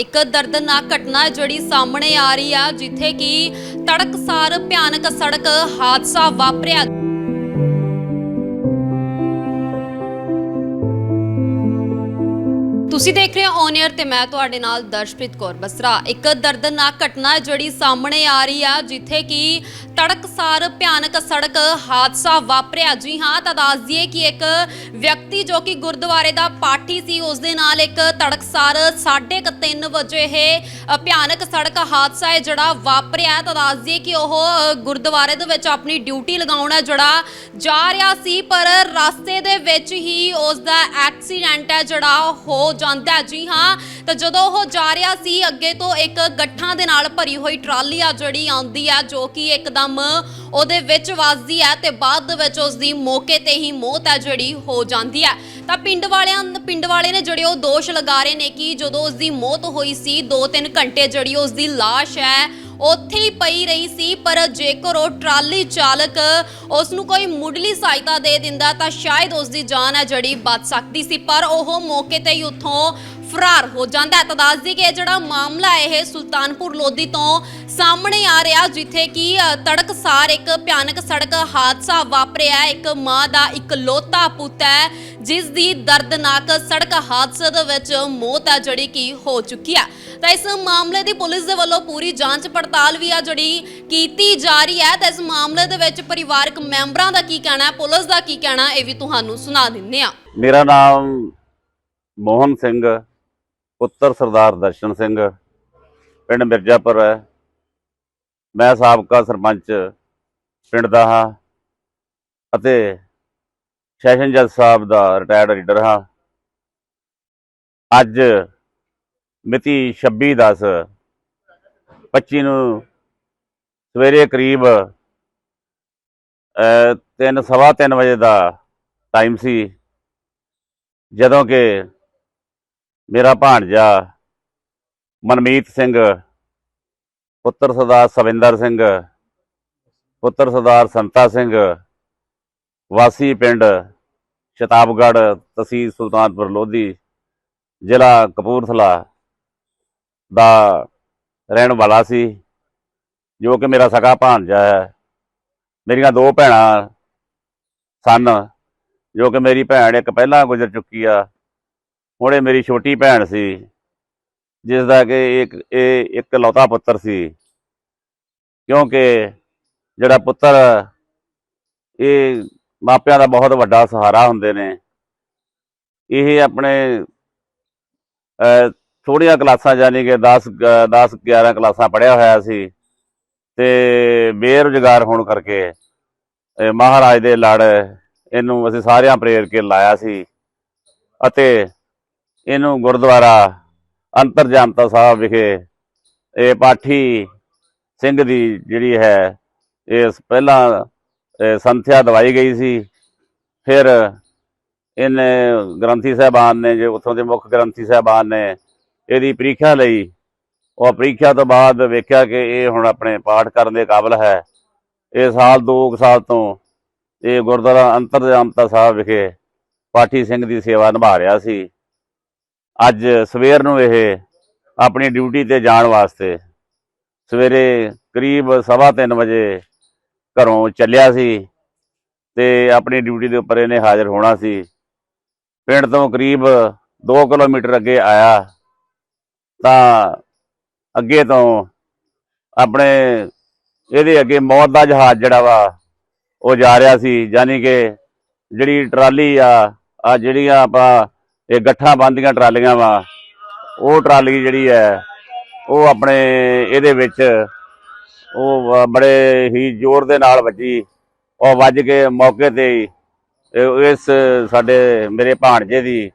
ਇੱਕ ਦਰਦਨਾਕ ਘਟਨਾ ਜਿਹੜੀ ਸਾਹਮਣੇ ਆ ਰਹੀ ਆ, ਜਿੱਥੇ ਕਿ ਤੜਕਸਾਰ ਭਿਆਨਕ ਸੜਕ ਹਾਦਸਾ ਵਾਪਰਿਆ। ਤੁਸੀਂ ਦੇਖ ਰਹੇ ਹੋ ਔਨ 에ਅਰ ਤੇ ਮੈਂ ਤੁਹਾਡੇ ਨਾਲ ਦਰਸ਼ਪ੍ਰੀਤ ਕੌਰ ਬਸਰਾ। ਇੱਕ ਦਰਦਨਾਕ ਘਟਨਾ ਹੈ ਜਿਹੜੀ ਸਾਹਮਣੇ ਆ ਰਹੀ ਆ, ਜਿੱਥੇ ਕਿ ਤੜਕਸਾਰ ਭਿਆਨਕ ਸੜਕ ਹਾਦਸਾ ਵਾਪਰਿਆ। ਜੀ ਹਾਂ, ਤਾਂ ਦੱਸ ਦਈਏ ਕਿ ਇੱਕ ਵਿਅਕਤੀ ਜੋ ਕਿ ਗੁਰਦੁਆਰੇ ਦਾ ਪਾਠੀ ਸੀ, ਉਸ ਦੇ ਨਾਲ ਇੱਕ ਤੜਕਸਾਰ 3:30 ਵਜੇ ਇਹ ਭਿਆਨਕ ਸੜਕ ਹਾਦਸਾ ਹੈ ਜਿਹੜਾ ਵਾਪਰਿਆ। ਤਾਂ ਦੱਸ ਦਈਏ ਕਿ ਉਹ ਗੁਰਦੁਆਰੇ ਦੇ ਵਿੱਚ ਆਪਣੀ ਡਿਊਟੀ ਲਗਾਉਣਾ ਜਿਹੜਾ ਜਾ ਰਿਹਾ ਸੀ, ਪਰ ਰਸਤੇ ਦੇ ਵਿੱਚ ਹੀ ਉਸ ਦਾ ਐਕਸੀਡੈਂਟ ਹੈ ਜਿਹੜਾ ਹੋ ਜਾਂਦਾ ਹੈ। ਜੀ ਹਾਂ, ਤਾਂ ਜਦੋਂ ਉਹ ਜਾ ਰਿਹਾ ਸੀ, ਅੱਗੇ ਤੋਂ ਇੱਕ ਗੱਠਾਂ ਦੇ ਨਾਲ ਭਰੀ ਹੋਈ ਟਰਾਲੀ ਆ ਜਿਹੜੀ ਆਉਂਦੀ ਆ, ਜੋ ਕਿ ਇੱਕਦਮ ਉਹਦੇ ਵਿੱਚ ਵੱਜਦੀ ਹੈ ਤੇ ਬਾਅਦ ਦੇ ਵਿੱਚ ਉਸ ਦੀ ਮੌਕੇ ਤੇ ਹੀ ਮੌਤ ਹੈ ਜਿਹੜੀ ਹੋ ਜਾਂਦੀ ਹੈ ਤਾਂ ਪਿੰਡ ਵਾਲਿਆਂ, ਪਿੰਡ ਵਾਲੇ ਨੇ ਜਿਹੜੇ ਉਹ ਦੋਸ਼ ਲਗਾ ਰਹੇ ਨੇ ਕਿ ਜਦੋਂ ਉਸ ਦੀ ਮੌਤ ਹੋਈ ਸੀ 2-3 ਘੰਟੇ ਜਿਹੜੀ ਉਸ ਦੀ ਲਾਸ਼ ਹੈ ਉੱਥੇ ਹੀ ਪਈ ਰਹੀ ਸੀ ਪਰ ਜੇਕਰ ਉਹ ਟਰਾਲੀ ਚਾਲਕ ਉਸ ਨੂੰ ਕੋਈ ਮੁੱਢਲੀ ਸਹਾਇਤਾ ਦੇ ਦਿੰਦਾ ਤਾਂ ਸ਼ਾਇਦ ਉਸ ਦੀ ਜਾਨ ਹੈ ਜਿਹੜੀ ਬਚ ਸਕਦੀ ਸੀ ਪਰ ਉਹ ਮੌਕੇ ਤੇ ਹੀ ਉੱਥੋਂ ਫਰਾਰ ਹੋ ਜਾਂਦਾ ਹੈ। ਤਾਂ ਦੱਸ ਦਈਏ ਕਿ ਇਹ ਜਿਹੜਾ ਮਾਮਲਾ ਇਹ ਸੁਲਤਾਨਪੁਰ ਲੋਧੀ ਤੋਂ ਸਾਹਮਣੇ ਆ ਰਿਹਾ ਜਿੱਥੇ ਕਿ ਅ, ਤੜਕਸਾਰ ਇੱਕ ਭਿਆਨਕ ਸੜਕ ਹਾਦਸਾ ਵਾਪਰਿਆ। ਇੱਕ ਮਾਂ ਦਾ ਇੱਕ ਲੋਤਾ ਪੁੱਤ ਹੈ ਜਿਸ ਦੀ ਦਰਦਨਾਕ ਸੜਕ ਹਾਦਸੇ ਦੇ ਵਿੱਚ ਮੌਤ ਹੈ ਜਿਹੜੀ ਕਿ ਹੋ ਚੁੱਕੀ ਹੈ ਤਾਂ ਇਸ ਮਾਮਲੇ ਦੀ ਪੁਲਿਸ ਦੇ ਵੱਲੋਂ ਪੂਰੀ ਜਾਂਚ ਪੜਤਾਲ ਵੀ ਆ ਜਿਹੜੀ ਕੀਤੀ ਜਾ ਰਹੀ ਹੈ। ਤਾਂ ਇਸ ਮਾਮਲੇ ਦੇ ਵਿੱਚ ਪਰਿਵਾਰਕ ਮੈਂਬਰਾਂ ਦਾ ਕੀ ਕਹਿਣਾ ਹੈ, ਪੁਲਿਸ ਦਾ ਕੀ ਕਹਿਣਾ ਇਹ ਵੀ ਤੁਹਾਨੂੰ ਸੁਣਾ ਦਿੰਦੇ ਆ ਮੇਰਾ ਨਾਮ ਮੋਹਨ ਸਿੰਘ, ਪੁੱਤਰ ਸਰਦਾਰ ਦਰਸ਼ਨ ਸਿੰਘ, ਪਿੰਡ ਮਿਰਜ਼ਾਪੁਰ ਹੈ। ਮੈਂ ਸਾਬਕਾ ਸਰਪੰਚ ਪਿੰਡ ਦਾ ਹਾਂ ਅਤੇ ਸੈਸ਼ਨ ਜੱਜ ਸਾਹਿਬ ਦਾ ਰਿਟਾਇਰਡ ਰੀਡਰ ਹਾਂ। ਅੱਜ ਮਿਤੀ 26/10 25 ਨੂੰ ਸਵੇਰੇ ਕਰੀਬ ਅ, ਤਿੰਨ ਸਵਾ ਤਿੰਨ ਵਜੇ ਦਾ ਟਾਈਮ ਸੀ। ਜਦੋਂ ਕਿ ਮੇਰਾ ਭਾਣਜਾ ਮਨਮੀਤ ਸਿੰਘ ਪੁੱਤਰ ਸਰਦਾਰ ਸਵਿੰਦਰ ਸਿੰਘ ਪੁੱਤਰ ਸਰਦਾਰ ਸੰਤਾ ਸਿੰਘ ਵਾਸੀ ਪਿੰਡ ਸ਼ਤਾਬਗੜ੍ਹ ਤਹਿਸੀਲ ਸੁਲਤਾਨਪੁਰ ਲੋਧੀ, ਜ਼ਿਲ੍ਹਾ ਕਪੂਰਥਲਾ ਦਾ ਰਹਿਣ ਵਾਲਾ ਸੀ, ਜੋ ਕਿ ਮੇਰਾ ਸਗਾ ਭਾਣਜਾ ਹੈ। ਮੇਰੀਆਂ ਦੋ ਭੈਣਾਂ ਸਨ, ਜੋ ਕਿ ਮੇਰੀ ਭੈਣ ਇੱਕ ਪਹਿਲਾਂ ਗੁਜ਼ਰ ਚੁੱਕੀ ਆ। ਹੁਣ ਇਹ ਮੇਰੀ ਛੋਟੀ ਭੈਣ ਸੀ ਜਿਸ ਦਾ ਕਿ ਇੱਕ, ਇਹ ਇੱਕ ਲੌਤਾ ਪੁੱਤਰ ਸੀ। ਕਿਉਂਕਿ ਜਿਹੜਾ ਪੁੱਤਰ ਇਹ ਮਾਪਿਆਂ ਦਾ ਬਹੁਤ ਵੱਡਾ ਸਹਾਰਾ ਹੁੰਦੇ ਨੇ। ਇਹ ਆਪਣੇ ਅਹ, ਕਲਾਸਾਂ ਯਾਨੀ ਕਿ 10 10 11 ਕਲਾਸਾਂ ਪੜ੍ਹਿਆ ਹੋਇਆ ਸੀ ਤੇ ਬੇਰੁਜ਼ਗਾਰ ਹੋਣ ਕਰਕੇ ਮਹਾਰਾਜ ਦੇ ਲੜ ਇਹਨੂੰ ਅਸੀਂ ਸਾਰਿਆਂ ਪ੍ਰੇਰ ਕੇ ਲਾਇਆ ਸੀ ਅਤੇ ਇਹਨੂੰ ਗੁਰਦੁਆਰਾ ਅੰਤਰਜਾਮਤਾ ਸਾਹਿਬ ਵਿਖੇ ਇਹ ਪਾਠੀ ਸਿੰਘ ਦੀ ਜਿਹੜੀ ਹੈ ਇਹ ਪਹਿਲਾਂ ਇਹ ਸੰਥਿਆ ਦਵਾਈ ਗਈ ਸੀ। ਫਿਰ ਇਹਨੇ ਗ੍ਰੰਥੀ ਸਾਹਿਬਾਨ ਨੇ ਜੋ ਉੱਥੋਂ ਦੇ ਮੁੱਖ ਗ੍ਰੰਥੀ ਸਾਹਿਬਾਨ ਨੇ ਇਹਦੀ ਪ੍ਰੀਖਿਆ ਲਈ, ਉਹ ਪ੍ਰੀਖਿਆ ਤੋਂ ਬਾਅਦ ਵੇਖਿਆ ਕਿ ਇਹ ਹੁਣ ਆਪਣੇ ਪਾਠ ਕਰਨ ਦੇ ਕਾਬਿਲ ਹੈ। ਇਹ ਸਾਲ 2 ਸਾਲ ਤੋਂ ਇਹ ਗੁਰਦੁਆਰਾ ਅੰਤਰਜਾਮਤਾ ਸਾਹਿਬ ਵਿਖੇ ਪਾਠੀ ਸਿੰਘ ਦੀ ਸੇਵਾ ਨਿਭਾ ਰਿਹਾ ਸੀ। ਅੱਜ ਸਵੇਰ ਨੂੰ ਇਹ ਆਪਣੀ ਡਿਊਟੀ ਤੇ ਜਾਣ ਵਾਸਤੇ ਸਵੇਰੇ ਕਰੀਬ 3:30 ਵਜੇ ਘਰੋਂ ਚੱਲਿਆ ਸੀ ਤੇ ਆਪਣੀ ਡਿਊਟੀ ਦੇ ਉੱਪਰ ਇਹਨੇ ਹਾਜ਼ਰ ਹੋਣਾ ਸੀ। ਪਿੰਡ ਤੋਂ ਕਰੀਬ 2 ਕਿਲੋਮੀਟਰ ਅੱਗੇ ਆਇਆ ਤਾਂ ਅੱਗੇ ਤੋਂ ਆਪਣੇ ਇਹਦੇ ਅੱਗੇ ਮੌਤ ਦਾ ਜਹਾਜ਼ ਜਿਹੜਾ ਵਾ ਉਹ ਜਾ ਰਿਹਾ ਸੀ, ਯਾਨੀ ਕਿ ਜਿਹੜੀ ਟਰਾਲੀ ਆ ਆ ਜਿਹੜੀਆਂ ਆਪਾਂ ਇਹ ਗੱਠਾਂ ਬੰਦੀਆਂ ਟਰਾਲੀਆਂ ਵਾ, ਉਹ ਟਰਾਲੀ ਜਿਹੜੀ ਹੈ ਉਹ ਆਪਣੇ ਇਹਦੇ ਵਿੱਚ ਉਹ ਬੜੇ ਹੀ ਜ਼ੋਰ ਦੇ ਨਾਲ ਵੱਜੀ। ਉਹ ਵੱਜ ਕੇ ਮੌਕੇ ਤੇ ਹੀ ਇਸ ਸਾਡੇ ਮੇਰੇ ਭਾਣਜੇ ਦੀ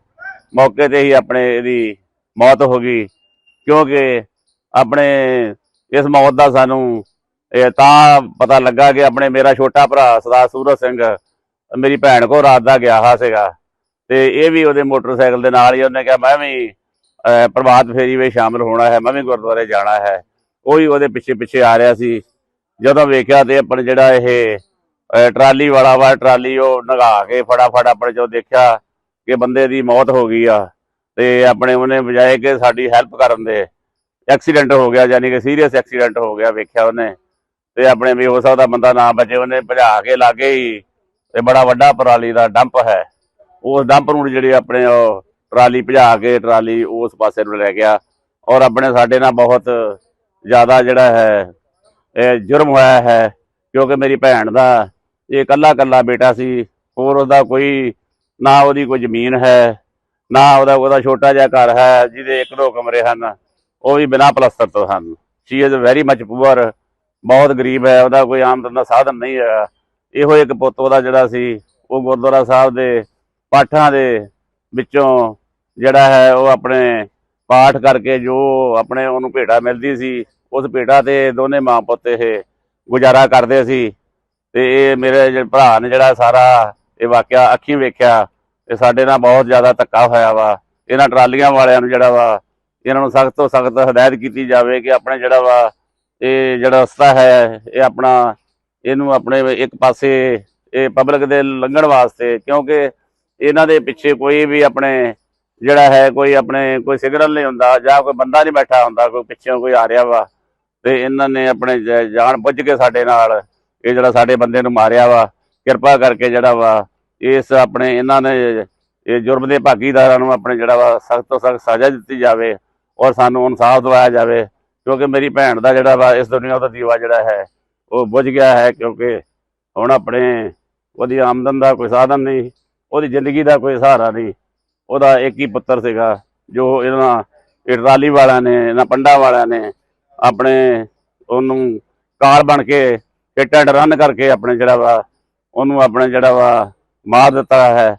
ਮੌਕੇ ਤੇ ਹੀ ਆਪਣੇ ਇਹਦੀ ਮੌਤ ਹੋ ਗਈ। ਕਿਉਂਕਿ ਆਪਣੇ ਇਸ ਮੌਤ ਦਾ ਸਾਨੂੰ, ਇਹ ਤਾਂ ਪਤਾ ਲੱਗਾ ਕਿ ਆਪਣੇ ਮੇਰਾ ਛੋਟਾ ਭਰਾ ਸਰਦਾਰ ਸੂਰਜ ਸਿੰਘ, ਮੇਰੀ ਭੈਣ ਕੋ ਰਾਤ ਦਾ ਗਿਆ ਹਾ ਸੀਗਾ। ਤੇ ਇਹ ਵੀ ਉਹਦੇ ਮੋਟਰਸਾਈਕਲ ਦੇ ਨਾਲ ਹੀ ਉਹਨੇ ਕਿਹਾ, ਮੈਂ ਵੀ ਪ੍ਰਭਾਤ ਫੇਰੀ ਵਿੱਚ ਸ਼ਾਮਲ ਹੋਣਾ ਹੈ, ਮੈਂ ਵੀ ਗੁਰਦੁਆਰੇ ਜਾਣਾ ਹੈ। ਉਹ ਹੀ ਉਹਦੇ ਪਿੱਛੇ ਪਿੱਛੇ ਆ ਰਿਹਾ ਸੀ। ਜਦੋਂ ਵੇਖਿਆ ਤੇ ਆਪਣੇ ਜਿਹੜਾ ਇਹ ਟਰਾਲੀ ਵਾਲਾ ਵਾ, ਟਰਾਲੀ ਉਹ ਨਗਾ ਕੇ ਫਟਾਫਟ ਆਪਣੇ ਜੋ ਦੇਖਿਆ ਕਿ ਬੰਦੇ ਦੀ ਮੌਤ ਹੋ ਗਈ ਆ। ਤੇ ਆਪਣੇ ਉਹਨੇ ਬਜਾਏ ਕਿ ਸਾਡੀ ਹੈਲਪ ਕਰਨ ਦੇ ਐਕਸੀਡੈਂਟ ਹੋ ਗਿਆ, ਯਾਨੀ ਕਿ ਸੀਰੀਅਸ ਐਕਸੀਡੈਂਟ ਹੋ ਗਿਆ ਵੇਖਿਆ ਉਹਨੇ। ਤੇ ਆਪਣੇ ਵੀ ਹੋ ਸਕਦਾ ਬੰਦਾ ਨਾ ਬਚੇ, ਉਹਨੇ ਭਜਾ ਕੇ ਲਾਗੇ ਹੀ ਤੇ ਬੜਾ ਵੱਡਾ ਪਰਾਲੀ ਦਾ ਡੰਪ ਹੈ। ਉਸ ਡੰਪ ਨੂੰ ਜਿਹੜੀ ਆਪਣੇ ਉਹ ਟਰਾਲੀ ਭਜਾ ਕੇ ਟਰਾਲੀ ਉਸ ਪਾਸੇ ਨੂੰ ਲੈ ਗਿਆ ਔਰ ਆਪਣੇ ਸਾਡੇ ਨਾਲ ਬਹੁਤ ਜ਼ਿਆਦਾ ਜਿਹੜਾ ਹੈ, ਇਹ ਜੁਰਮ ਹੋਇਆ ਹੈ, ਕਿਉਂਕਿ ਮੇਰੀ ਭੈਣ ਦਾ ਇਹ ਇਕੱਲਾ ਇਕੱਲਾ ਬੇਟਾ ਸੀ, ਹੋਰ ਉਹਦਾ ਕੋਈ, ਨਾ ਉਹਦੀ ਕੋਈ ਜ਼ਮੀਨ ਹੈ, ਨਾ ਉਹਦਾ ਉਹਦਾ ਛੋਟਾ ਜਿਹਾ ਘਰ ਹੈ, ਜਿਹਦੇ ਇੱਕ ਦੋ ਕਮਰੇ ਹਨ, ਉਹ ਵੀ ਬਿਨਾਂ ਪਲਸਤਰ ਤੋਂ ਹਨ। She is very much poor ਬਹੁਤ ਗਰੀਬ ਹੈ, ਉਹਦਾ ਕੋਈ ਆਮਦਨ ਦਾ ਸਾਧਨ ਨਹੀਂ ਹੈ। ਇਹੋ ਇੱਕ ਪੁੱਤ ਉਹਦਾ ਜਿਹੜਾ ਸੀ, ਉਹ ਗੁਰਦੁਆਰਾ ਸਾਹਿਬ ਦੇ ਪਾਠਾਂ ਦੇ ਵਿੱਚੋਂ ਜਿਹੜਾ ਹੈ, ਉਹ ਆਪਣੇ ਪਾਠ ਕਰਕੇ ਜੋ ਆਪਣੇ ਉਹਨੂੰ ਭੇਟਾ ਮਿਲਦੀ ਸੀ ਉਸ ਭੇਟਾ ਤੇ ਦੋਨੇ ਮਾਂ ਪੁੱਤ ਇਹ ਗੁਜ਼ਾਰਾ ਕਰਦੇ ਸੀ ਤੇ ਇਹ ਮੇਰੇ ਭਰਾ ਨੇ ਜਿਹੜਾ ਸਾਰਾ ਇਹ ਵਾਕਿਆ ਅੱਖੀਂ ਵੇਖਿਆ ਤੇ ਸਾਡੇ ਨਾਲ ਬਹੁਤ ਜ਼ਿਆਦਾ ਧੱਕਾ ਹੋਇਆ ਵਾ। ਇਹਨਾਂ ਟਰਾਲੀਆਂ ਵਾਲਿਆਂ ਨੂੰ ਜਿਹੜਾ ਵਾ, ਇਹਨਾਂ ਨੂੰ ਸਖਤ ਤੋਂ ਸਖਤ ਹਦਾਇਤ ਕੀਤੀ ਜਾਵੇ ਕਿ ਆਪਣੇ ਜਿਹੜਾ ਵਾ ਇਹ ਜਿਹੜਾ ਰਸਤਾ ਹੈ, ਇਹ ਆਪਣਾ ਇਹਨੂੰ ਆਪਣੇ ਇੱਕ ਪਾਸੇ ਇਹ ਪਬਲਿਕ ਦੇ ਲੰਘਣ ਵਾਸਤੇ ਕਿਉਂਕਿ ਇਹਨਾਂ ਦੇ ਪਿੱਛੇ ਕੋਈ ਵੀ ਆਪਣੇ ਜਿਹੜਾ ਹੈ, ਕੋਈ ਆਪਣੇ ਕੋਈ ਸਿਗਨਲ ਨਹੀਂ ਹੁੰਦਾ ਜਾਂ ਕੋਈ ਬੰਦਾ ਨਹੀਂ ਬੈਠਾ ਹੁੰਦਾ, ਕੋਈ ਪਿੱਛੋਂ ਕੋਈ ਆ ਰਿਹਾ ਵਾ। ਤੇ ਇਹਨਾਂ ਨੇ ਆਪਣੇ ਜ- ਜਾਣ ਬੁੱਝ ਕੇ ਸਾਡੇ ਨਾਲ ਇਹ ਜਿਹੜਾ ਸਾਡੇ ਬੰਦੇ ਨੂੰ ਮਾਰਿਆ ਵਾ, ਕਿਰਪਾ ਕਰਕੇ ਜਿਹੜਾ ਵਾ, ਇਸ ਆਪਣੇ ਇਹਨਾਂ ਨੇ ਇਹ ਜੁਰਮ ਦੇ ਭਾਗੀਦਾਰਾਂ ਨੂੰ ਆਪਣੇ ਜਿਹੜਾ ਵਾ ਸਖਤ ਤੋਂ ਸਖਤ ਸਜ਼ਾ ਦਿੱਤੀ ਜਾਵੇ ਔਰ ਸਾਨੂੰ ਇਨਸਾਫ ਦਿਵਾਇਆ ਜਾਵੇ, ਕਿਉਂਕਿ ਮੇਰੀ ਭੈਣ ਦਾ ਜਿਹੜਾ ਵਾ ਇਸ ਦੁਨੀਆ ਦਾ ਦੀਵਾ ਜਿਹੜਾ ਹੈ, ਉਹ ਬੁਝ ਗਿਆ ਹੈ ਕਿਉਂਕਿ ਹੁਣ ਆਪਣੇ ਉਹਦੀ ਆਮਦਨ ਦਾ ਕੋਈ ਸਾਧਨ ਨਹੀਂ, ਉਹਦੀ ਜ਼ਿੰਦਗੀ ਦਾ ਕੋਈ ਸਹਾਰਾ ਨਹੀਂ, ਉਹਦਾ ਇੱਕ ਹੀ ਪੁੱਤਰ ਸੀਗਾ ਜੋ ਇਹਨਾਂ ਇਟਰਾਲੀ ਵਾਲਿਆਂ ਨੇ, ਇਹਨਾਂ ਪੰਡਾ ਵਾਲਿਆਂ ਨੇ ਆਪਣੇ ਉਹਨੂੰ ਕਾਰ ਬਣ ਕੇ ਹਿੱਟ ਐਂਡ ਰਨ ਕਰਕੇ ਆਪਣੇ ਜਿਹੜਾ ਵਾ, ਉਹਨੂੰ ਆਪਣੇ ਜਿਹੜਾ ਵਾ ਮਾਰ ਦਿੱਤਾ ਹੈ।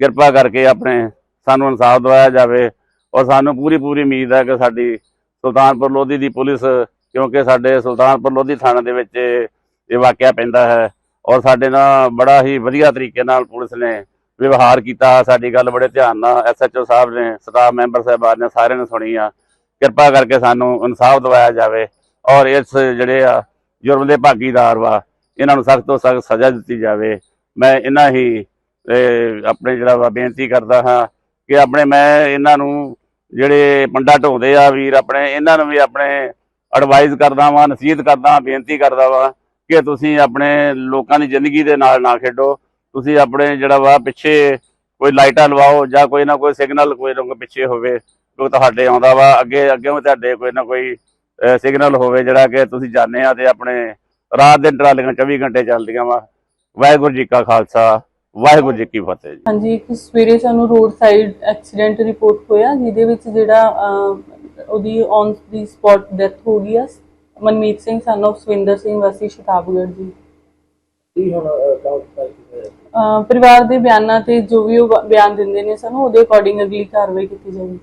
ਕਿਰਪਾ ਕਰਕੇ ਆਪਣੇ ਸਾਨੂੰ ਇਨਸਾਫ ਦਿਵਾਇਆ ਜਾਵੇ ਔਰ ਸਾਨੂੰ ਪੂਰੀ ਪੂਰੀ ਉਮੀਦ ਹੈ ਕਿ ਸਾਡੀ ਸੁਲਤਾਨਪੁਰ ਲੋਧੀ ਦੀ ਪੁਲਿਸ, ਕਿਉਂਕਿ ਸਾਡੇ ਸੁਲਤਾਨਪੁਰ ਲੋਧੀ ਥਾਣੇ ਦੇ ਵਿੱਚ ਇਹ ਇਹ ਵਾਕਿਆ ਪੈਂਦਾ ਹੈ ਔਰ ਸਾਡੇ ਨਾਲ ਬੜਾ ਹੀ ਵਧੀਆ ਤਰੀਕੇ ਨਾਲ ਪੁਲਿਸ ਨੇ ਵਿਵਹਾਰ ਕੀਤਾ। ਸਾਡੀ ਗੱਲ ਬੜੇ ਧਿਆਨ ਨਾਲ ਐਸਐਚਓ ਸਾਹਿਬ ਨੇ, ਸਟਾਫ ਮੈਂਬਰ ਸਾਹਿਬਾਨ ਨੇ ਸਾਰਿਆਂ ਨੇ ਸੁਣੀ ਆ। ਕਿਰਪਾ ਕਰਕੇ ਸਾਨੂੰ ਇਨਸਾਫ ਦਿਵਾਇਆ ਜਾਵੇ ਔਰ ਇਸ ਜਿਹੜੇ ਆ ਜੁਰਮ ਦੇ ਭਾਗੀਦਾਰ ਵਾ, ਇਹਨਾਂ ਨੂੰ ਸਖਤ ਤੋਂ ਸਖਤ ਸਜ਼ਾ ਦਿੱਤੀ ਜਾਵੇ। ਮੈਂ ਇਹਨਾਂ ਹੀ ਆਪਣੇ ਜਿਹੜਾ ਵਾ ਬੇਨਤੀ ਕਰਦਾ ਹਾਂ ਕਿ ਆਪਣੇ ਮੈਂ ਇਹਨਾਂ ਨੂੰ ਜਿਹੜੇ ਪੰਡਾ ਢੋਂਦੇ ਆ ਵੀਰ, ਆਪਣੇ ਇਹਨਾਂ ਨੂੰ ਵੀ ਆਪਣੇ ਐਡਵਾਈਜ਼ ਕਰਦਾ ਵਾਂ, ਨਸੀਹਤ ਕਰਦਾ ਬੇਨਤੀ ਕਰਦਾ ਵਾਂ ਕਿ ਤੁਸੀਂ ਆਪਣੇ ਲੋਕਾਂ ਦੀ ਜ਼ਿੰਦਗੀ ਦੇ ਨਾਲ ਨਾ ਖੇਡੋ। ਤੁਸੀਂ ਆਪਣੇ ਜਿਹੜਾ ਵਾ ਪਿੱਛੇ ਕੋਈ ਲਾਈਟਾਂ ਲਵਾਓ ਜਾਂ ਕੋਈ ਨਾ ਕੋਈ ਸਿਗਨਲ ਕੋਈ ਨਾ ਪਿੱਛੇ ਹੋਵੇ। ਜੋ ਤੁਹਾਡੇ ਆਉਂਦਾ ਵਾ ਅੱਗੇ ਅੱਗੇ ਤੁਹਾਡੇ ਕੋਈ ਨਾ ਕੋਈ ਸਿਗਨਲ ਹੋਵੇ ਜਿਹੜਾ ਕਿ ਤੁਸੀਂ ਜਾਣਦੇ ਆ ਤੇ ਆਪਣੇ ਰਾਤ ਦਿਨ ਟਰਾਲੀਆਂ 24 ਘੰਟੇ ਚੱਲਦੀਆਂ ਵਾ। ਵਾਹਿਗੁਰੂ ਜੀ ਕਾ ਖਾਲਸਾ ਵਾਹਿਗੁਰੂ ਜੀ ਕੀ ਫਤਿਹ ਜੀ। ਹਾਂਜੀ ਇੱਕ ਸਵੇਰੇ ਸਾਨੂੰ ਰੋਡ ਸਾਈਡ ਐਕਸੀਡੈਂਟ ਰਿਪੋਰਟ ਹੋਇਆ ਜਿਹਦੇ ਵਿੱਚ ਜਿਹੜਾ ਉਹਦੀ ਔਨ ਦੀ ਸਪੌਟ ਡੈਥ ਹੋ ਗਈ ਆ। ਮਨਮੀਤ ਸਿੰਘ ਸਨ of ਸਵਿੰਦਰ ਸਿੰਘ ਵਾਸੀ ਸ਼ਤਾਬਗੜ੍ਹ ਜੀ। ਕੀ ਹੁਣ ਪਰਿਵਾਰ ਦੇ ਬਿਆਨਾਂ ਤੇ ਜੋ ਵੀ ਉਹ ਬਿਆਨ ਦਿੰਦੇ ਨੇ ਸਾਨੂੰ ਉਹਦੇ ਅਕੋਰਡਿੰਗ ਅਗਲੀ ਕਾਰਵਾਈ ਕੀਤੀ ਜਾਵੇਗੀ